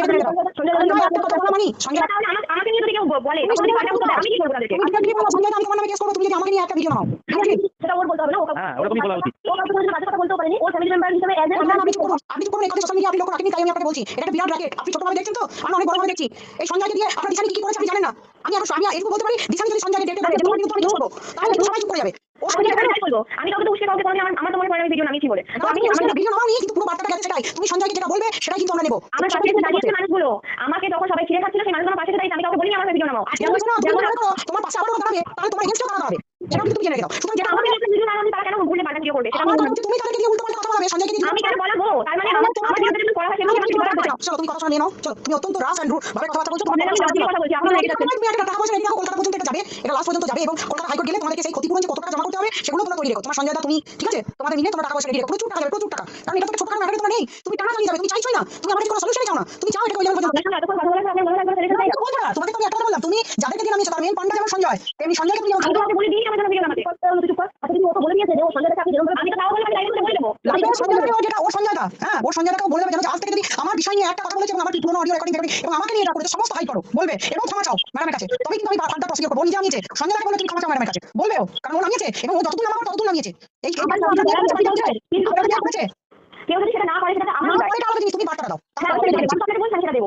তুমি এটা নাও। সঞ্জয় একটা কথা বলা সঞ্জয় তাহলে আমাকে আমাকে নিয়ে যদি কেউ বলে তখন যদি পাল্টা উত্তর দেয়, আমি কি করব তাদেরকে তুমি যদি বলো সঞ্জয় আমি তোমার নামে কেস করব তুমি যদি আমাকে নিয়ে একটা ভিডিও নাও সেটা ওর বলতে হবে না ও কাউকে- হ্যাঁ, ওরকমই বলা উচিত। ও বাজে কথা বলতেও পারেনি ও ফ্যামিলি মেম্বার হিসেবে এজ না, না, আপনি কিছু করুন। আপনি কিছু করুন, কথা সোশ্যাল মিডিয়া আপনি লক্ষ্য রাখেননি, তাই আমি আপনাকে বলছি। এটা বিরাট racket। আপনি ছোটভাবে দেখছেন তো? আমি অনেক বড়ভাবে দেখছি। এই সঞ্জয়কে দিয়ে আপনার দিশানি কি কি করেছে আপনি জানেন না। আমি এখন- আমি এটুকু বলতে পারি, দিশানি যদি সঞ্জয়কে দেখতে পারে, তখন কিন্তু আমি কিছু করব। তাহলে কিন্তু সবাই চুপ করে যাবে। ও আমি সঞ্জয় এখানে বলব আমি কাউকে তো উস্কে কাউকে কোনোদিন আমার আমার তো মনে পড়ে আমি ভিডিও নামিয়েছি বলে তো আমি আমি আমার ভিডিও নাও নিয়ে কিন্তু পুরো বার্তাটা গেছে সেটাই। তুমি সঞ্জয়কে যেটা বলবে সেটাই কিন্তু আমরা নেব। আমার পাশে এসে দাঁড়িয়েছে মানুষগুলো আমাকে যখন সবাই ছিঁড়ে খাচ্ছিল সেই মানুষগুলো পাশে দাঁড়িয়ে আমি কাউকে বলিনি আমার ভিডিও নামাও তোমার পাশে আবারও দাঁড়াবে, তাহলে তোমার against এও দাঁড়াবে। সেটাও কিন্তু তুমি জেনে দাও। সুতরাং যেটা আমাকে ভিডিও নামানো তারা কেন ভুলে পাল্টা ভিডিও করবে সেটা আমি কথা তুমি তাদেরকে দিয়ে উল্টোপাল্টা কথা বলাবে, সঞ্জয়কে দিয়ে আমি কেন বলাবো তার মানে আমার তুমি কথা শোনা নিয়ে নাও চলো তুমি অত্যন্ত রাস অ্যান্ড ভাবে কথাবার্তা বলছো তোমার আমি লজ্জিত কথা বলছি, আপনারা রেগে যাচ্ছেন। তুমি একটা টাকা পয়সা পর্যন্ত এটা লাস্ট পর্যন্ত যাবে এবং কলকাতা হাইকোর্ট গেলে তোমাদেরকে সেই ক্ষতিপূরণ যে কত টাকা জমা করতে হবে সেগুলো তোমরা তৈরি রেখো তোমার সঞ্জয় দা তুমি ঠিক আছে তোমাদের মিলে তোমার টাকা পয়সা রেখো প্রচুর টাকা যাবে প্রচুর টাকা কারণ এটা তো একটা ছোটখাটো ম্যাটার তোমার নেই তুমি টাকা চালিয়ে যাবে তুমি চাইছোই না তুমি আমাদের কোনো সলিউশনই চাও না তুমি চাও এটা ওই লেভেল পর্যন্ত পর মনে হয় তোমাকে তো একটা বললাম তুমি যাদেরকে নামিয়েছো তার মেন পান্ডা যেমন সঞ্জয় তেমনি সঞ্জয়কে তুমি আমি বলে দিই আমার ভিডিও নামাতে তুই চুপ আচ্ছা তুমি ওকে বলে দিয়েছে যে ও সন্ধ্যাটা আপনি যেরকম আমি তো তাও বলে আমি বলে দেবো ওর সঞ্জয় দা হ্যাঁ ওর সঞ্জয় বলে দেবে যেন আজ থেকে যদি আমার বিষয় নিয়ে একটা কথা বলেছে এবং আমার পুরনো অডিও রেকর্ডিং দেখবে এবং আমাকে নিয়ে এটা করেছে সমস্ত হাই করো বলবে এবং ক্ষমা চাও ম্যাডামের কাছে তবে কিন্তু আমি ফার্দার প্রসিকিউট করব নিজে নামিয়েছে সঙ্গে লাগে বলে তুমি ক্ষমা চাও ম্যাডামের কাছে বলবেও কারণ ও নামিয়েছে এবং ও যতদূর নামাবো ততদূর নামিয়েছে এই আমার কিন্তু? কেউ যদি সেটা না করে সেটা আমার না ব্যাপার। এটা আলাদা জিনিস, তুমি বার্তাটা দাও। হ্যাঁ আমি সেটা দেবো। আমি বলছি আমি সেটা দেবো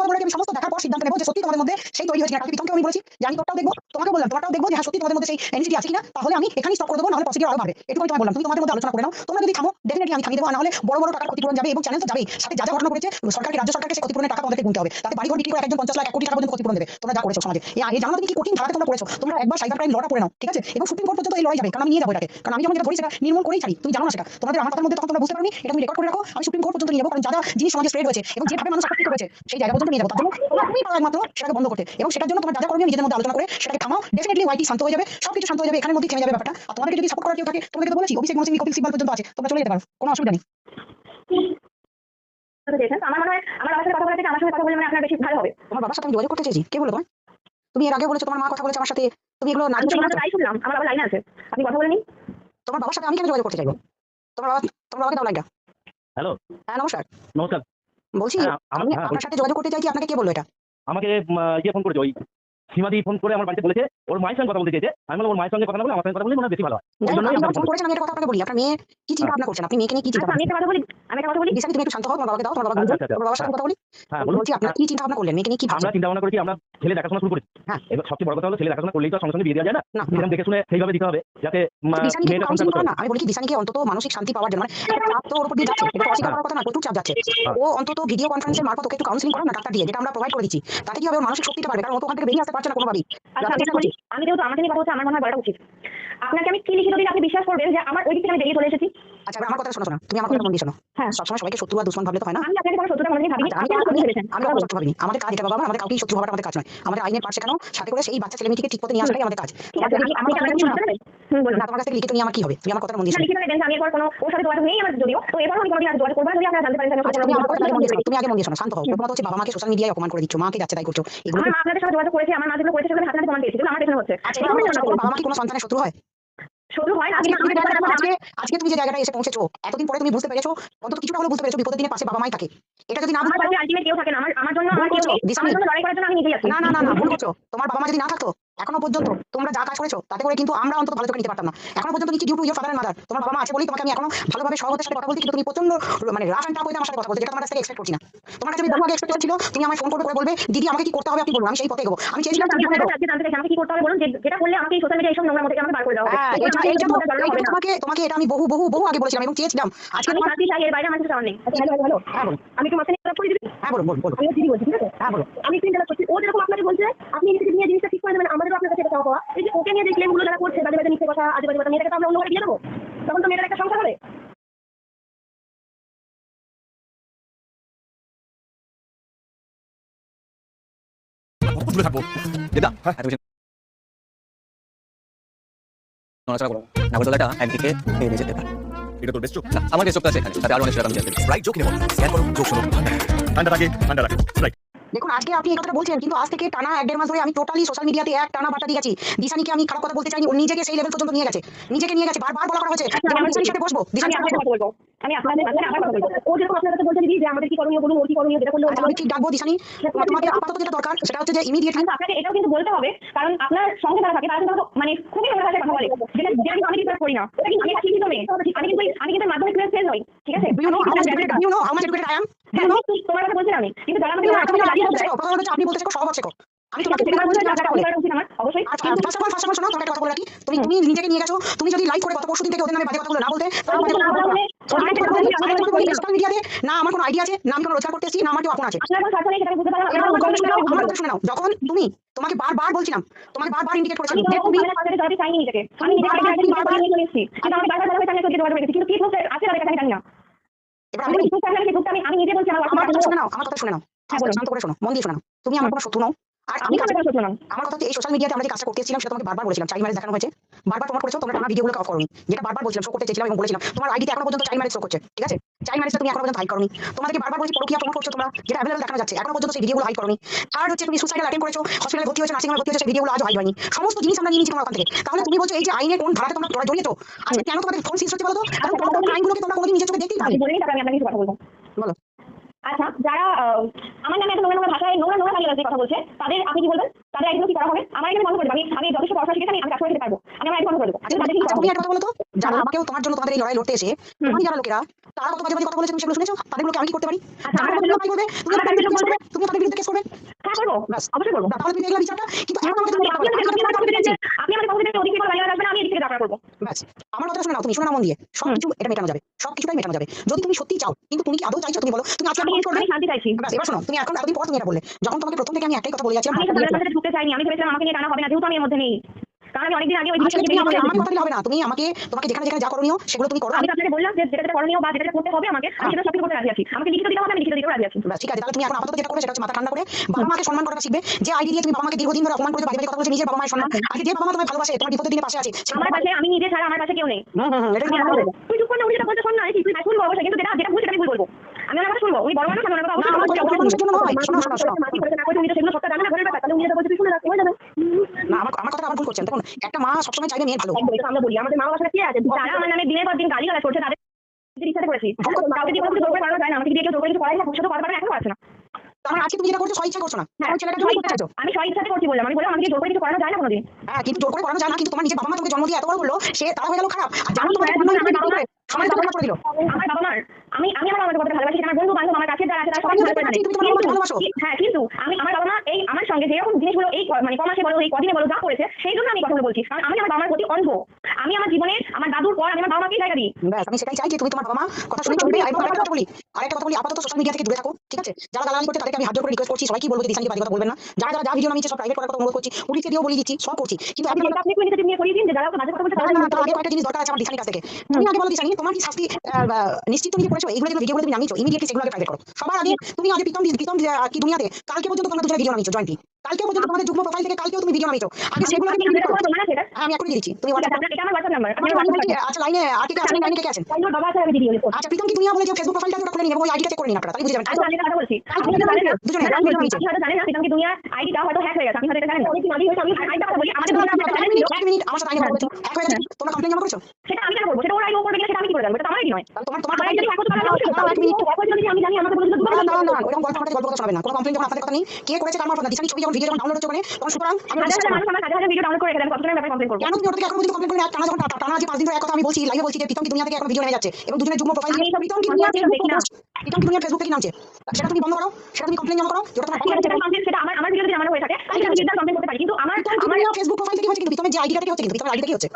বলব। আরেকটা সমস্ত দেখার পর সিদ্ধান্ত নেব যে সত্যি তোমাদের মধ্যে সেই তৈরি হয়েছে আমি বলেছি যে আমি তোরটাও দেখব তোমাকে বললাম তোমারটাও দেখব যে হ্যাঁ সত্যি তোমাদের মধ্যে সেই এনসিটি আছে কিনা। তাহলে আমি এখানেই স্টপ করে দেবো নাহলে প্রসিডিউর আরও বাড়বে। এটুকু আমি তোমায় বললাম তুমি তোমাদের মধ্যে আলোচনা করে নাও। তোমরা যদি থামো ডেফিনেটলি আমি থামিয়ে দেবো আর নাহলে বড় বড় টাকার ক্ষতিপূরণ যাবে এবং চ্যানেল তো যাবেই। সাথে যা যা ঘটনা ঘটেছে সরকারকে রাজ্য সরকারকে সেই ক্ষতিপূরণের টাকা তোমাদেরকে গুনতে হবে। তাতে বাড়ি ঘর বিক্রি করে একজন পঞ্চাশ লাখ এক কোটি টাকা পর্যন্ত ক্ষতিপূরণ দেবে। তোমরা যা করেছ সমাজে। এই জানো তুমি কি কঠিন ধারাতে তোমরা করেছ তোমরা একবার সাইবার ক্রাইম লড়া করে নাও ঠিক আছে? এবং সুপ্রিম কোর্ট পর্যন্ত এই লড়াই যাবে কারণ আমি নিয়ে যাব এটাকে। কারণ আমি যখন যেটা ধরি সেটা নির্মূল করেই ছাড়ি। তুমি জানো না সেটা। তোমাদের আমার কথার মধ্যে তখন তোমরা বুঝতে এটা তুমি রেকর্ড করে রাখো আমি সুপ্রিম কোর্ট পর্যন্ত নিয়ে যাব কারণ যা জিনিস সমাজে স্প্রেড হয়েছে এবং যেভাবে মানুষ আকৃষ্ট হয়েছে সেই জায়গা পর্যন্ত নিয়ে যাব। তার জন্য তুমি পারো একমাত্র সেটাকে বন্ধ করতে। এবং সেটার জন্য তোমার যা করণীয় নিজেদের মধ্যে আলোচনা করে সেটাকে থামাও। ডেফিনেটলি ওয়াইটি শান্ত হয়ে যাবে সবকিছু শান্ত হয়ে যাবে এখানের মধ্যে থেমে যাবে ব্যাপারটা। আর তোমাদেরকে যদি সাপোর্ট করার কেউ থাকে তোমাদেরকে তো বলেছি অভিষেক মৌসুমী কপিল সিবাল পর্যন্ত আছে তোমরা চলে যেতে পারো কোনো অসুবিধা নেই। আমার মনে হয় সাথে কথা থেকে আমার সঙ্গে কথা বলে মানে আপনার বেশি ভালো হবে। তোমার বাবার সাথে আমি যোগাযোগ করতে চেয়েছি। কে বলো তুমি এর আগে বলেছ তোমার মা কথা বলেছে আমার সাথে। তুমি এগুলো না আমি তো এগুলো তাই শুনলাম। আমার বাবা লাইনে আছে। আপনি কথা বলে নিন তোমার বাবার সাথে আমি কেন যোগাযোগ করতে চাইব? তোমার বাবা তোমার বাবাকে দাও লাইনটা হ্যালো হ্যাঁ নমস্কার। নমস্কার। বলছি হ্যাঁ, আমি হ্যাঁ, আপনার সাথে যোগাযোগ করতে চাইছি আপনাকে কে বলল এটা? আমাকে ইয়ে ফোন করেছে ওই সীমাদি ফোন করে আমার বাড়িতে বলেছে ওর মায়ের সঙ্গে কথা বলতে চেয়েছে। আমি বললাম ওর মায়ের সঙ্গে কথা বলে আমার সঙ্গে কথা বলে মনে হয় বেশি ভালো হয়। আপনি ফোন করেছেন আমি একটা কথা আপনাকে বলি। আপনার মেয়ে কি চিন্তা ভাবনা করছেন? আপনি মেয়েকে নিয়ে কি চিন্তা আচ্ছা আমি একটা কথা বলি আমি একটা কথা বলি। তুমি একটু শান্ত হও তোমার বাবাকে দাও তোমার বাবা আচ্ছা, আচ্ছা, তোমার বাবার সাথে কথা বলি। হ্যাঁ বলছি আপনার কি চিন্তা ভাবনা করলেন? মেয়েকে নিয়ে কি আমরা চিন্তা ভাবনা করেছি আমরা ছেলে দেখাশোনা শুরু করেছি। হ্যাঁ। এবার সবচেয়ে বড় কথা হলো ছেলে দেখাশোনা করলেই তো আর সঙ্গে সঙ্গে বিয়ে দেওয়া যায় না। সেরকম দেখে শুনে সেইভাবে দিতে হবে যাতে মেয়েটা সংসার করতে আমি বলি কি অন্তত মানসিক শান্তি পাওয়ার জন্য মানে চাপ তো ওর উপর দিয়ে যাচ্ছে। এটা অস্বীকার করার কথা না প্রচুর চাপ যাচ্ছে। হ্যাঁ। ও অন্তত ভিডিও কনফারেন্সের মারফত ওকে একটু কাউন্সিলিং করো না ডাক্তার দিয়ে যেটা আমরা প্রোভাইড করে দিচ্ছি। তাতে কি হবে ওর মানসিক শক্তিটা পারবে কারণ ও তো ওখান থেকে বেরিয়ে আসতে পারছে না কোনোভাবেই। আচ্ছা আমি যেহেতু আমাকে নিয়ে কথা হচ্ছে আমার মনে হয় বলাটা উচিত। আপনাকে আমি কি লিখিত দিলে আপনি বিশ্বাস করবেন যে আমার ওই দিক থেকে আমি বেরিয়ে চলে এসেছি? আচ্ছা আমার কথা শোনো শোনো। তুমি আমার কথা মন দিয়ে শোনো। হ্যাঁ। সবসময় সবাইকে শত্রু আর দুশ্মন ভাবলে তো হয় না। আমি আপনাকে ভাবিনি। আচ্ছা, আমি আপনি আমার আমি কোনো শত্রু ভাবিনি। আমাদের কাজ এটা বাবা আমাদের কাউকেই শত্রু হওয়াটা আমাদের কাজ নয়। আমাদের আইনের পাঠ শেখানো সাথে করে সেই বাচ্চা ছেলে মেয়েটিকে ঠিক পথে নিয়ে আসাটাই আমাদের কাজ। ঠিক আছে আমি আমি আপনাকে কিছু না বুঝতে পারবেন হুম বলুন। না তোমার কাছ থেকে লিখিত নিয়ে আমার কি হবে? তুমি আমার কথা মন দিয়ে শোনো। দেন আমি এরপর কোনো ওর সাথে যোগাযোগ নেই আমার যদিও। তো এরপর আমি কোনোদিন আর যোগাযোগ করব না যদি আপনারা জানতে পারেন যে আচ্ছা তুমি আগে মন দিয়ে শোনো। তুমি শান্ত হও। হচ্ছে বাবা মাকে সোশ্যাল মিডিয়ায় অপমান করে দিচ্ছ মাকে যাচ্ছে তাই করছ। এগুলো আপনাদের সাথে যোগাযোগ করেছে আমার মা যেগুলো করেছে সেগুলো হাতে হাতে প্রমাণ পেয়েছি। আমার পেছনে হচ্ছে আচ্ছা বাবা মা কি কোনো সন্তানের শত্রু হয়? শত্রু হয় না আজকে আমি তুমি যে জায়গাটা আজকে তুমি যে জায়গাটায় এসে পৌঁছেছো এতদিন পরে তুমি বুঝতে পেরেছ অন্তত কিছুটা হলে বুঝতে পেরেছ বিপদের দিনে পাশে বাবা মাই থাকে। এটা যদি না বুঝতে পারো আলটিমেট কেউ থাকে না আমার আমার জন্য আমার কেউ নেই। আমার জন্য লড়াই করার জন্য আমি না না না না ভুল করছ। তোমার বাবা মা যদি না থাকতো এখনও পর্যন্ত তোমরা যা কাজ করেছ তাতে করে কিন্তু আমরা অন্তত ভালো চোখে নিতে পারতাম না। এখনও পর্যন্ত নিচ্ছি due to your father mother তোমার বাবা মা আছে বলেই তোমাকে আমি এখনও ভালোভাবে সহজের সাথে কথা বলতে কিন্তু তুমি প্রচণ্ড মানে রাফ অ্যান্ড টাফ হয়ে আমার সাথে কথা বলতে যেটা তোমার কাছ থেকে এক্সপেক্ট করছি না। তোমার কাছে আমি বহু আগে এক্সপেক্ট ছিল তুমি আমায় ফোন করবে করে বলবে দিদি আমাকে কি করতে হবে? আপনি বলুন আমি সেই পথে এগোবো। আমি চেয়েছিলাম আপনার জানতে চাইছি আমাকে কি করতে হবে বলুন? যেটা করলে আমাকে এই সোশ্যাল মিডিয়া এইসব নোংরা মধ্যে আমাকে বার করে দেওয়া হবে হ্যাঁ। তোমাকে তোমাকে এটা আমি বহু বহু বহু আগে বলেছিলাম এবং চেয়েছিলাম। আজকে আমি তোমার শান্তি চাই এর বাইরে আমার কিছু চাওয়ার নেই। আচ্ছা, হ্যালো হ্যাঁ বলুন। আমি একটু মাঝখানে interrupt করে দিবি হ্যাঁ বলুন বলুন আমি দিদি বলছি ঠিক আছে? হ্যাঁ বলুন। আমি interrupt করছি। ও যেরকম আপনাকে বলছে আপনি নিজেকে নিয়ে জিনিসটা ঠিক করে দেবেন আমাদেরও আপনার কাছে এটা চাওয়া এই যে ওকে নিয়ে যে claim যারা করছে বাজে বাজে মিথ্যে কথা আজে বাজে কথা মেয়েটাকে তো আমরা অন্য করে দিয়ে দেবো। তখন তো মেয়েটার একটা সংসার হবে। থাকব। দিদা হ্যাঁ। নড়াচড়া করো। না একদিকে বেড়ে যেতে পারে। এটা তোর বেস্ট চোখ? আমার বেশ চোখটা আছে এখানে তাতে আরও অনেক সেটা আমি জানতে রাইট চোখ নেব স্ক্যান করো চোখ শোনো। ঠান্ডা থাকে ঠান্ডা রাখো রাইট দেখুন আজকে আপনি এই কথাটা বলছেন কিন্তু আজ থেকে টানা এক দেড় মাস ধরে আমি টোটালি সোশ্যাল মিডিয়াতে এক টানা বার্তা দিয়ে গেছি। দিশানিকে আমি খারাপ কথা বলতে চাইনি নিজেকে সেই লেভেল পর্যন্ত নিয়ে গেছে। নিজেকে নিয়ে গেছে বারবার বলা করা দিশানির সাথে বসবো। আমি দিশানির সাথে বলব। আমি আপনাদের আবার কথা বলব। ও যেরকম আপনার কাছে বলছে যে আমাদের কি করণীয় বলুন ওর কি করণীয় যেটা করলে আচ্ছা আমি ঠিক ডাকবো দিশানি। তোমাকে আপাতত যেটা দরকার সেটা হচ্ছে যে ইমিডিয়েটলি আপনাকে এটাও কিন্তু বলতে হবে কারণ আপনার সঙ্গে যারা থাকে তারা কিন্তু মানে খুবই নোংরা ভাষায় কথা বলে। যেটা যেটা কিন্তু আমি বিশ্বাস করি না। কিন্তু আমি শিক্ষিত মেয়ে। আমি কিন্তু আমি কিন্তু মাধ্যমিক ফেল হই। ঠিক আছে? You know how you know how much educated I am হ্যাঁ, তোমার কথা আমি কিন্তু যারা আপনি বলতে শেখো শেখো। আমি তোমাকে যেটা যেটা বলছি বলে করা উচিত আমার অবশ্যই। কিন্তু first of all first of all শোনো তোমাকে একটা কথা বলে রাখি। তুমি তুমি নিজেকে নিয়ে গেছো তুমি যদি লাইভ করে গত পরশু থেকে ওদের নামে বাজে কথাগুলো না বলতে না। মিডিয়াতে না। আমার কোনো আইডিয়া আছে না আমি কোনো রোজগার করতে এসেছি না আমার কেউ আপন আছে। আমার শুনে নাও, যখন তুমি তোমাকে বারবার বলছিলাম তোমাকে বারবার ইন্ডিকেট করেছি যে তুমি নিজেকে। আমি নিজেকে বারবার নিয়ে চলে এসেছি কিন্তু আমি বারবার বারবার আমি তোকে যোগাযোগ কিন্তু কি প্রুফ আছে জানি না। এবার আমি আমি নিজে বলছি আমার আমার কথা শুনে নাও। আমার কথা শুনে নাও। হ্যাঁ, শান্ত করে শোনো মন দিয়ে শোনো তুমি আমার কোনো শত্রু নও। আর আমি শুনলাম আমার কথা এই সোশ্যাল মিডিয়াতে আমরা যে কাজটা করতে এসেছিলাম সেটা তোমাকে বারবার বলেছিলাম চাইল্ড দেখানো হয়েছে। বারবার তোমার করেছ, তোমরা টানা ভিডিওগুলো অফ করনি। যেটা বারবার বলছিলাম শো করতে চেয়েছিলাম এবং বলেছিলাম, তোমার আইডিতে এখনও পর্যন্ত চাইল্ড শো করছে, ঠিক আছে? চাইল্ড তুমি এখনও পর্যন্ত হাইড করনি। তোমাদেরকে বারবার বলছি, পরকিয়া প্রমোট করছ তোমরা, যেটা অ্যাভেলেবল দেখানো যাচ্ছে, এখনও পর্যন্ত সেই ভিডিওগুলো হাইড করনি। আর হচ্ছে, তুমি সুসাইডাল করেছ হসপিটালে ভর্তি হয়েছে নার্সিং হোমে ভর্তি হয়েছে, সেই ভিডিওগুলো আজ হাইড হয়নি। সমস্ত জিনিস আমরা নিয়ে নিচ্ছি তোমার ওখান থেকে। তাহলে তুমি বলছো, এই যে আইনে কোন ধারাতে তোমরা তোমরা জড়িয়েছো, আজকে কেন তোমাদের ফোন হচ্ছে বলো তো? কারণ তোমার ক্রাইমগুলোকে তোমরা কোনোদিন চোখে দেখতেই বলে আমি আপনাকে কথা বলব বলো। আচ্ছা যারা আমার নামে এত নোংরা নোংরা ভাষায় নোংরা কথা বলছে তাদের আপনি কি বলবেন? তাদের একদম কি করা হবে? আমার এখানে বন্ধ করে আমি আমি যথেষ্ট পড়াশোনা শিখেছি আমি আমি কাজ করে দিতে পারব। আমি আমার একদম বন্ধ করে দেবো কি আচ্ছা? একটা কথা বলো তো? যারা আমাকেও তোমার জন্য তোমাদের এই লড়াই লড়তে এসে তুমি যারা লোকেরা? তারা কত বাজে বাজে কথা বলেছে তুমি সেগুলো শুনেছো? তাদেরগুলোকে আমি কি করতে পারি? আচ্ছা তুমি তাদের বিরুদ্ধে কেস করবে? হ্যাঁ করব অবশ্যই করব তাহলে তুমি দেখলে বিচারটা কিন্তু এখন আমাকে আপনি আমাকে আমি confidence তোমাকে দিয়েছেন, আপনি আমাকে confidence দিয়ে ওদিকে কোনো গালি গালাজ আমি এদিক থেকে করব। ব্যাস। আমার কথা শুনে তুমি শুনে মন দিয়ে। সব কিছু এটা মেটানো যাবে। মেটানো যাবে। যদি তুমি সত্যি চাও কিন্তু তুমি কি আদৌ চাইছো তুমি বলো? তুমি আজকে আমি আপনি করবে? আমি শান্তি চাইছি। ব্যাস এবার শোনো তুমি এখন এতদিন পর তুমি এটা বললে। যখন তোমাকে প্রথম থেকে আমি একটাই কথা বলে যাচ্ছিলাম আমি ঢুকতে চাইনি আমি ভেবেছিলাম আমাকে নিয়ে টানা হবে না যেহেতু আমি এর মধ্যে নেই। কারণ আমি অনেকদিন আগে ওই আচ্ছা, আমার হবে না। তুমি আমাকে তোমাকে যেখানে যেখানে যা করণীয় সেগুলো তুমি করো। আমি আপনাকে বললাম যে যেটা যেটা করণীয় বা যেটা যেটা করতে হবে আমাকে আমি সেটা সবকিছু করতে রাজি আছি। আমাকে লিখিত দিতে হবে আমি লিখিত রাজি আছি। ঠিক আছে তাহলে তুমি এখন আপাতত যেটা করবে সেটা হচ্ছে মাথা ঠান্ডা করে বাবা মাকে সম্মান করাটা শিখবে। যে আইডি দিয়ে তুমি বাবা মাকে দীর্ঘদিন ধরে অপমান করে বাড়ি বাড়ি কথা বলছো নিজের বাবা মায়ের সম্মান। আজকে যে বাবা মা তোমায় ভালোবাসে তোমার বিপদের দিনে পাশে আছে আমার আমি নিজে ছাড়া আমার কাছে কেউ নেই। তুই চুপ করে না উনি যেটা বলতে শোন না তুই শুনব অবশ্যই কিন্তু যেটা যেটা ভুল সেটা আমি ভুল বলব। আমি কথা শুনব উনি বড় মানুষ না, আমার কথা শুনব। মানুষের জন্য নয়, শোনো, শোনো, শোনো। মাটি করেছে, না উনি তো সেগুলো সবটা জানে না, ঘরের ব্যাপার, তাহলে উনি যেটা বলছে শুনে রাখ, হয়ে যাবে। না আমার আমার কথাটা আবার ভুল করছেন দেখুন একটা মা সবসময় চাইবে মেয়ের ভালো আমরা বলি, আমাদের মা সাথে কে আছে? যারা আমার নামে দিনের পর দিন গালিগালাজ করছে, তাদের ইচ্ছাতে করেছি। কাউকে দিয়ে কোনো কিছু জোর করে করানো যায় না, আমাকে দিয়ে কেউ জোর করে কিছু করাই না, ভবিষ্যতেও করাতে পারবে না, এখনও পারছে না। তার মানে আজকে তুমি যেটা করছ স্বইচ্ছা করছ না হ্যাঁ, ছেলেটা আমি করছি বললাম, আমি বললাম আমাকে জোর করে কিছু করানো যায় না কোনোদিন। হ্যাঁ কিন্তু জোর করে করানো যায় না কিন্তু তোমার নিজের বাবা মা তোমাকে জন্ম দিয়ে এত বড় করল সে তারা হয়ে গেল খারাপ আর জানো আমি জন্ম আমার বাবা তাকে করে দিল। আমার বাবা মার আমি আমি আমার বাবাকে কতটা ভালোবাসি আমার বন্ধু বান্ধব আমার কাছে যারা আছে তারা সবাই ভালোবাসো। হ্যাঁ কিন্তু আমি আমার বাবা মা এই আমার সঙ্গে যেরকম জিনিসগুলো এই মানে কমাসে বলো এই কদিনে বলো যা করেছে সেই জন্য আমি কথাগুলো বলছি। কারণ আমি আমার বাবা মার প্রতি অন্ধ। আমি আমার জীবনে আমার দাদুর পর আমি আমার বাবা মাকেই জায়গা দিই। ব্যাস আমি সেটাই চাই যে তুমি তোমার বাবা মা কথা শুনে চলবে আর আরেকটা কথা বলি। আরেকটা কথা বলি আপাতত সোশ্যাল মিডিয়া থেকে দূরে থাকো ঠিক আছে? যারা গালাগালি করতে তাদেরকে আমি হাত করে রিকোয়েস্ট করছি সবাইকে বলব যে দিশানিকে বাজে কথা বলবেন না। যারা যারা যা ভিডিও নামিয়েছে সব প্রাইভেট করার কথা অনুরোধ করছি পুলিশকে দিয়েও বলে দিচ্ছি সব করছি। কিন্তু আপনি আপনি নিয়ে করিয়ে দিন যে যারা কথা বলছে তারা আগে কয়েকটা জিনিস দরকার আছে আমার দিশানির কাছ থেকে। তুমি আগে বলো দিশানি তোমার কি শাস্তি নিশ্চিত তুমি করেছ এইগুলো যেগুলো ভিডিওগুলো তুমি নামিয়েছো ইমিডিয়েটলি সেগুলো আগে প্রাইভেট করো। সবার আগে তুমি আগে প্রীতম প্রীতম কি দুনিয়াতে, কালকে পর্যন্ত তোমরা দুজনে ভিডিও নামিয়েছো জয়েন্টলি কালকে পর্যন্ত তোমাদের যুগ্ম প্রোফাইল থেকে কালকেও তুমি ভিডিও নামিয়েছো আগে সেগুলো করো। আছে এটা? হ্যাঁ, আমি এখন দিয়ে দিচ্ছি। তুমি আছে, এটা আমার WhatsApp নাম্বার আমি আচ্ছা লাইনে আর্টিকেল আছে লাইনে কে আছেন নাম্বার বাবা আছে আমি দিয়ে দিই আচ্ছা প্রীতম কি দুনিয়া বলে যে ফেসবুক প্রোফাইলটা ওটা খুলে এবং ওই আইডিটা চেক করে নিন আপনারা তাহলে বুঝে যাবেন আচ্ছা আমি কথা বলছি। আপনি হয়তো জানেন না দুজনে, হ্যাঁ, আপনি হয়তো জানেন না পিতামকে দুনিয়া আইডিটা হয়তো হ্যাক হয়ে গেছে আপনি হয়তো এটা জানেন না। অনেকদিন আগে হয়তো আমি আইডিটা কথা বলি আমাদের আচ্ছা, এক মিনিট আমার সাথে আইনে কথা বলছো এক হয়ে গেছে তোমরা কমপ্লেন জমা করেছ? সেটা আমি কেন করব? সেটা ওর আইডি ও করবে কিনা সেটা আমি কি করে জানব? এটা তো আমার আইডি নয়। তোমার তোমার আইডি যদি হ্যাক হতো তাহলে আমি এক মিনিট। হ্যাক যদি আমি জানি আমাকে বলে দিত না না না ওরকম গল্প আমাদের গল্প কথা শোনাবেন না কোনো কমপ্লেন যখন আপনাদের কথা নেই কে করেছে কার মারফত না দিশানি ছবি যখন ভিডিও যখন ডাউনলোড হচ্ছে ওখানে তখন সুতরাং আমি হাজার বিশ্বাস হাজার করি না। মানুষ আমার হাজার হাজার ভিডিও ডাউনলোড করে রেখে দেন কতজনের ব্যাপারে কমপ্লেন করব? কেন তুমি ওটা এখন পর্যন্ত কমপ্লেন করে না? টানা যখন টানা যে পাঁচ দিন ধরে এক কথা আমি বলছি লাইভে বলছি যে প্রীতম কি দুনিয়া থেকে এখন ভিডিও নেমে যাচ্ছে এবং দুজনের যুগ্ম প্রোফাইল এইসব প্রীতম কি দুনিয়া থেকে দেখি না। প্রীতম কি দুনিয়া ফেসবুকে কি নামছে? সেটা তুমি বন্ধ করো সেটা তুমি কমপ্লেন জমা করো যেটা তোমার সেটা আমার আমার ভিডিও আমার হয়ে থাকে আমি কমপ্লেন করতে পারি কিন্তু আমার আমার ফেসবুক প্রোফাইল থেকে হচ্ছে? কিন্তু প্রীতমের যে আইডিটা থেকে হচ্ছে কিন্তু প্রীতমের আইডি থেকে হচ্ছে?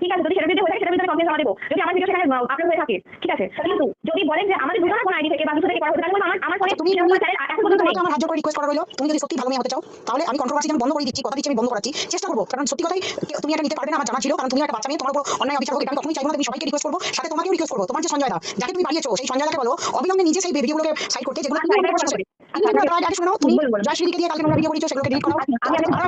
ঠিক আছে যদি সেটা যদি হয়ে থাকে সেটা ভিতরে কমপ্লেন জমা দেবো। যদি আমার ভিডিও সেখানে আপলোড হয়ে থাকে ঠিক আছে? কিন্তু যদি বলেন যে আমাদের দুজনের কোনো আইডি থেকে বা দুটো থেকে করা হতে বলব আমার আমার ফোনে তুমি কোনো চ্যানেল এখন পর্যন্ত নেই। আমার হাত জোর করে রিকোয়েস্ট করা রইল তুমি যদি সত্যি ভালো মেয়ে হতে চাও তাহলে আমি কন্ট্রোভার্সি আমি বন্ধ করে দিচ্ছি কথা দিচ্ছি আমি বন্ধ করাচ্ছি চেষ্টা করব। কারণ সত্যি কথাই তুমি এটা নিতে পারবে না আমার জানা ছিল কারণ তুমি একটা বাচ্চা মেয়ে তোমার উপর অন্যায় অবিচার হোক এটা আমি কখনোই চাইব না তুমি সবাইকে রিকোয়েস্ট করব সাথে তোমাকেও রিকোয়েস্ট করব তোমার যে সঞ্জয় দা যাকে তুমি বাড়িয়েছো সেই সঞ্জয় দাকে বলো অবিলম্বে নিজে সেই ভিডিওগুলোকে সাইড করতে যেগুলো আচ্ছা, তুমি আচ্ছা, দিয়ে কালকে ভিডিও করেছ সেগুলোকে ডিলিট করো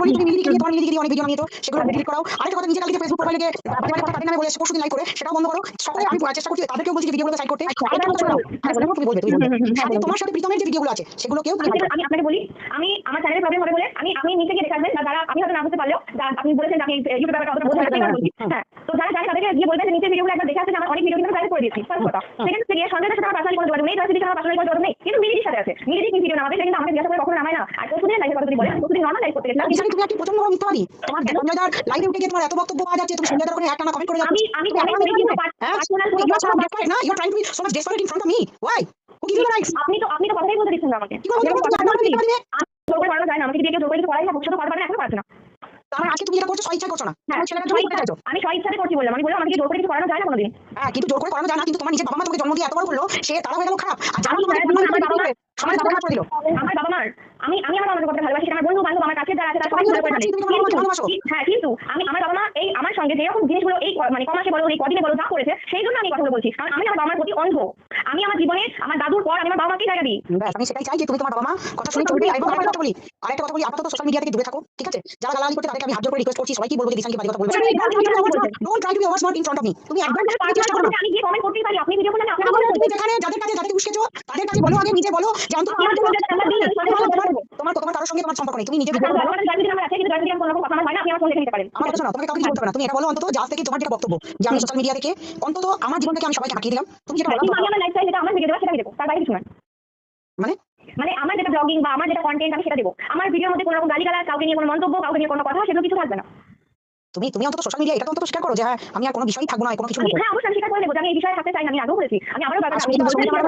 বলি তুমি দিয়ে তোমার মিলিকে দিয়ে অনেক ভিডিও বানিয়েছো সেগুলো ডিলিট করো আরেকটা কথা নিজে কালকে ফেসবুক প্রোফাইলে গিয়ে বাড়ি বাড়ি কথা তাদের নামে বলে পরশু লাইক করে সেটাও বন্ধ করো। সকলে আমি চেষ্টা করছি তাদেরকেও বলছি ভিডিওগুলো সাইড করতে। আচ্ছা, হ্যাঁ বলো, তুমি বলবে তুমি বলবে। হুম, হুম, হুম, সাথে বলুন। তোমার সাথে প্রীতমের যে ভিডিওগুলো আছে সেগুলো আমি আমি আপনাকে বলি আমি আমার চ্যানেলের প্রবলেম হবে বলে আমি আমি নিচে গিয়ে দেখে আসবেন বা যারা আমি হয়তো না বুঝতে পারলেও আপনি বলেছেন আমি ইউটিউব ব্যাপারটা অতটা বোঝা যাচ্ছে হ্যাঁ। তো যারা জানে তাদেরকে গিয়ে বলবেন নিচে ভিডিওগুলো একবার দেখে আসছে যে আমার অনেক ভিডিও কিন্তু প্রাইভেট করে দিয়েছি। ফার্স্ট কথা। সেকেন্ড থেকে সঞ্জয়ের সাথে আমার পার্সোনালি কোনো যোগাযোগ নেই জয়শ্রীর সাথে আমার পার্সোনালি কোনো যোগাযোগ নেই। কিন্তু মিলিদির সাথে আছে। মিলিদি কি ভিডিও নামাবে সেটা কিন্তু আমাকে জিজ্ঞাসা করে কখনো নামায় না। আর প্রতিদিন লাইভে কথা যদি বলে আমি প্রতিদিন নর্মাল লাইভ করতে গেছিলাম? বিশালী তুমি একটি প্রচণ্ড বড় মিথ্যাবাদী তোমার সঞ্জয়দার লাইভে উঠে গিয়ে তোমার এত বক্তব্য পাওয়া যাচ্ছে তুমি সঞ্জয়দার ওখানে একটা না কমেন্ট করে যাচ্ছ। আমি আমি কিন্তু? পার্সোনাল কোনো কথা desperate, না? আপনি তো আপনি তো কথাই বলতে দিচ্ছেন না আমাকে। কি বলতে? তোমার? জোর করে করানো যায় না আমাকে দিয়ে কেউ জোর করে না ভবিষ্যতে করাতে পারে না এখনও পারছে না। তার আজকে তুমি যেটা করছ করছ না? হ্যাঁ আমি করছি বললাম আমি বললাম আমাকে জোর করে কিছু করানো যায় না কোনোদিন। হ্যাঁ কিন্তু জোর করে করানো যায় না কিন্তু তোমার নিজের বাবা মা তোমাকে জন্ম দিয়ে এত বড় করল সে তারা হয়ে গেল খারাপ। আর আমি তোমাকে আমার বাবা মা- আমার বাবা মার আমি আমি আমার বাবা মাকে ভালোবাসি আমার বন্ধু বান্ধব আমার কাছে যারা আছে তারা সবাই তুমি ভালো করে। তুমি মাকে হ্যাঁ কিন্তু আমি আমার বাবা মা এই আমার সঙ্গে যেরকম জিনিসগুলো এই মানে কমাসে বলো এই কদিনে বলো যা করেছে সেই জন্য আমি কথাগুলো বলছি। কারণ আমি আমার বাবা মার প্রতি অন্ধ। আমি আমার জীবনে আমার দাদুর পর আমি আমার বাবা মাকেই জায়গা দিই। আমি সেটাই চাই যে তুমি তোমার বাবা মা কথা শুনে চলবে। এবং আরেকটা কথা বলি। আরেকটা কথা বলি আপাতত সোশ্যাল মিডিয়া থেকে দূরে থাকো ঠিক আছে? যারা গালাগালি করতে তাদেরকে আমি হাত জোর করে রিকোয়েস্ট করছি সবাই কি বলব যে দিশানকে বাজে কথা বলবে don't try to be over smart in front of me তুমি আপনার চেষ্টা করো আমি গিয়ে কমেন্ট করতেই পারি আপনি ভিডিও করলে তুমি যেখানে যাদের কাছে যাদের উস্কেছো তাদের কাছে বলো আগে নিজে বলো যে অন্তত আমার জন্য তোমার তোমার কারোর সঙ্গে তোমার সম্পর্ক নেই। তুমি নিজে আমার কথা হয় আপনি আমার কথা শোনো তোমাকে কাউকে কিছু বলতে না। তুমি এটা বলো অন্তত যা থেকে তোমার যেটা বক্তব্য যে আমি সোশ্যাল মিডিয়া থেকে অন্তত আমার জীবন থেকে আমি সবাইকে হাঁকিয়ে দিলাম। তুমি যেটা বলো আমি আমার লাইফস্টাইল যেটা আমার ভিডিও সেটা দেবো। তার বাইরে কিছু না মানে? মানে আমার যেটা ব্লগিং বা আমার যেটা কন্টেন্ট আমি সেটা দেবো। আমার ভিডিওর মধ্যে কোনো রকম গালিগালাজ কাউকে নিয়ে কোনো মন্তব্য কাউকে নিয়ে কোনো কথা সেগুলো কিছু থাকবে না। তুমি তুমি অন্তত সোশ্যাল মিডিয়া এটা অন্তত স্বীকার করো যে হ্যাঁ আমি আর কোনো বিষয়ই থাকব না কোনো কিছু। হ্যাঁ অবশ্যই স্বীকার করে যে আমি এই বিষয়ে থাকতে চাই না আমি আগেও বলেছি। আমি আবারও ব্যাপারটা।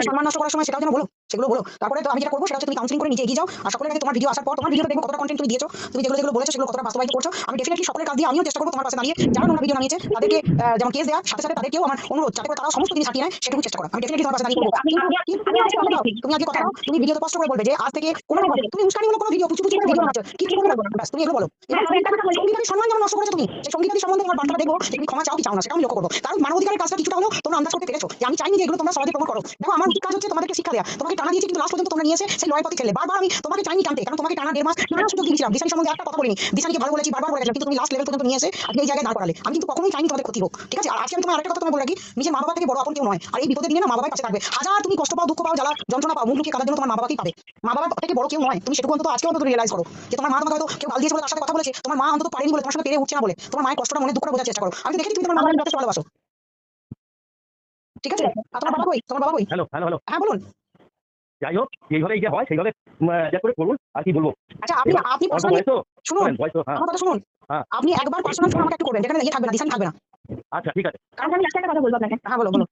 সম্মান নষ্ট করার সময় সেটাও যেন বলো সেগুলো বলো তারপরে তো আমি যেটা করব সেটা হচ্ছে তুমি কাউন্সিলিং করে নিজে এগিয়ে যাও। আর সকলের কাছে তোমার ভিডিও আসার পর তোমার ভিডিও দেখব কতটা কন্টেন্ট তুমি দিয়েছ। তুমি যেগুলো যেগুলো বলেছ সেগুলো কতটা বাস্তবায়িত করছ। আমি ডেফিনেটলি সকলের কাজ দিয়ে আমিও চেষ্টা করব তোমার পাশে দাঁড়িয়ে। যারা নোংরা ভিডিও বানিয়েছে তাদেরকে যেমন কেস দেওয়ার সাথে সাথে তাদেরকেও আমার অনুরোধ যাতে করে তারা সমস্ত জিনিস হাঁটিয়ে নেয় সেটুকু চেষ্টা করো। আমি ডেফিনেটলি তোমার পাশে দাঁড়িয়ে করব তুমি আজকে কথা দাও, তুমি ভিডিওতে কষ্ট করে বলবে যে আজ থেকে কোনো তুমি উস্কানি কোনো ভিডিও পুচু পুচু ভিডিও বানাচ্ছো। কি কি বলব ব্যাস তুমি এগুলো বলো। হ্যাঁ। সঙ্গীতাদের সম্মান যেমন নষ্ট করেছ তুমি সেই সঙ্গীতাদের সম্বন্ধে তোমার বার্তাটা দেখব। তুমি ক্ষমা চাও কি চাও না সেটা আমি লক্ষ্য করব। কারণ মানবাধিকারের কাজটা কিছুটা হলো তোমরা আন্দাজ করতে পেরেছ। যে আমি চাইনি যে এগুলো তোমরা সমাজে প্রমোট করো। দেখো আমার কাজ হচ্ছে তোমাদেরকে শিক্ষা দেওয়া তোমাকে টানা দিয়েছে কিন্তু লাস্ট পর্যন্ত তোমরা নিয়ে এসে সেই লড়াই পথে খেলে বারবার আমি তোমাকে চাইনি টানতে কারণ তোমাকে টানা দেড় মাস টানার সুযোগ দিয়েছিলাম। দিশানি সম্বন্ধে একটা কথা বলিনি। দিশানিকে ভালো বলেছি বারবার বলেছিলাম কিন্তু তুমি লাস্ট লেভেল পর্যন্ত নিয়ে এসে আজকে এই জায়গায় দাঁড় করালে। আমি কিন্তু কখনোই চাইনি তোমাদের ক্ষতি হোক ঠিক আছে? আর আজকে আমি তোমার আরেকটা কথা তোমায় বলে রাখি নিজের মা বাবা থেকে বড় আপন কেউ নয় আর এই বিপদের দিনে না মা বাবাই পাশে থাকবে। হাজার তুমি কষ্ট পাও দুঃখ পাও জ্বালা যন্ত্রণা পাও মুখ লুকিয়ে কাটার জন্য তোমার মা বাবাকেই পাবে। মা বাবা থেকে বড় কেউ নয় তুমি সেটুকু অন্তত আজকে অন্তত রিয়েলাইজ করো যে তোমার মা তোমাকে হয়তো কেউ গাল দিয়েছে বলে তার সাথে কথা বলেছে তোমার মা অন্তত পারেনি বলে তোমার সাথে পেরে উঠছে না বলে তোমার মায়ের কষ্টটা মনে দুঃখ বোঝার চেষ্টা করো। আমি তো দেখেছি তুমি তোমার মা যথেষ্ট ভালোবাসো। ঠিক আছে? তোমার বাবা কই? তোমার বাবা কই? হ্যালো হ্যালো হ্যালো হ্যাঁ বলুন। যাই হোক এইভাবে যে হয় সেইভাবে করে করুন আর কি বলব? আচ্ছা আপনি আপনি পার্সোনালি শুনুন হ্যাঁ। আমার কথা শুনুন। হ্যাঁ। আপনি একবার পার্সোনাল ফোন আমাকে একটু করবেন যেখানে ইয়ে থাকবে না দিশানি থাকবে না। আচ্ছা ঠিক আছে। কারণ আমি একটা কথা বলব আপনাকে। হ্যাঁ বলো বলো।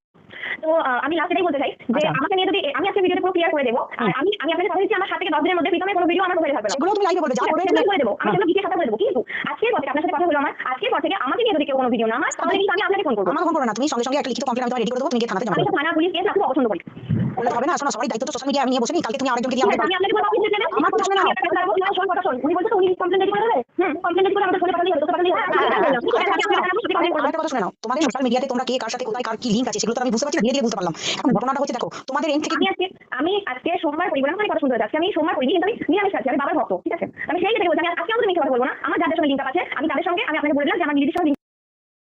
তো আমি লাস্ট এটাই বলতে চাই যে আচ্ছা। আমাকে নিয়ে যদি আমি আজকে ভিডিওতে পুরো ক্লিয়ার করে দেবো আর আমি আমি আপনাকে কথা দিচ্ছি আমার সাত থেকে দশ দিনের মধ্যে প্রথমে কোনো ভিডিও আমার মোবাইলে থাকবে না। তুমি লাইভে বলবে যা করবে সেগুলো করে দেবো। আমি সেগুলো গিয়ে সাথে করে দেবো কিন্তু আজকের পর থেকে আপনার সাথে কথা হলো আমার আজকের পর থেকে আমাকে নিয়ে যদি কেউ কোনো ভিডিও না আমার তাহলে কিন্তু আমি আপনাকে ফোন করব। আমার ফোন করবে না তুমি সঙ্গে সঙ্গে একটা লিখিত কমপ্লেন আমি রেডি করে দেবো তুমি গিয়ে থানাতে জমা আমি থানা পুলিশ কেস রাখতে অপছন্দ করি। বলে হবে না। শোনো সবাই দায়িত্ব তো সোশ্যাল মিডিয়া আমি নিয়ে বসে নি কালকে তুমি আরেকজনকে দিয়ে আমাকে আমি আপনাকে বলব অফিসে যাবেন আমার কথা শুনে নাও। শোন কথা শোন। উনি বলছে তো উনি কমপ্লেন রেডি করে দেবে হুম কমপ্লেন রেডি করে আমাদের ফোনে পাঠালেই হবে তোকে পাঠালেই হবে আছে, আছে, কথা শুনে নাও তোমাদের সোশ্যাল মিডিয়াতে তোমরা কে কার সাথে কোথায় কার কি লিঙ্ক আছে সেগুলো তো আমি বুঝতে পারছি না, ধীরে ধীরে বুঝতে পারলাম। এখন ঘটনাটা হচ্ছে দেখো তোমাদের এন্ড থেকে আমি আজকে আমি আজকে সোমবার করি বলে কথা শুনতে আজকে আমি সোমবার করি কিন্তু আমি নিরামিষ খাচ্ছি আমি বাবার ভক্ত ঠিক আছে? আমি সেই থেকে বলছি আমি আজকে আমাদের মিথ্যে কথা বলব না। আমার যাদের সঙ্গে লিঙ্ক আছে আমি তাদের সঙ্গে আমি আপনাকে বলে দিলাম যে আমার নিজের সঙ্গে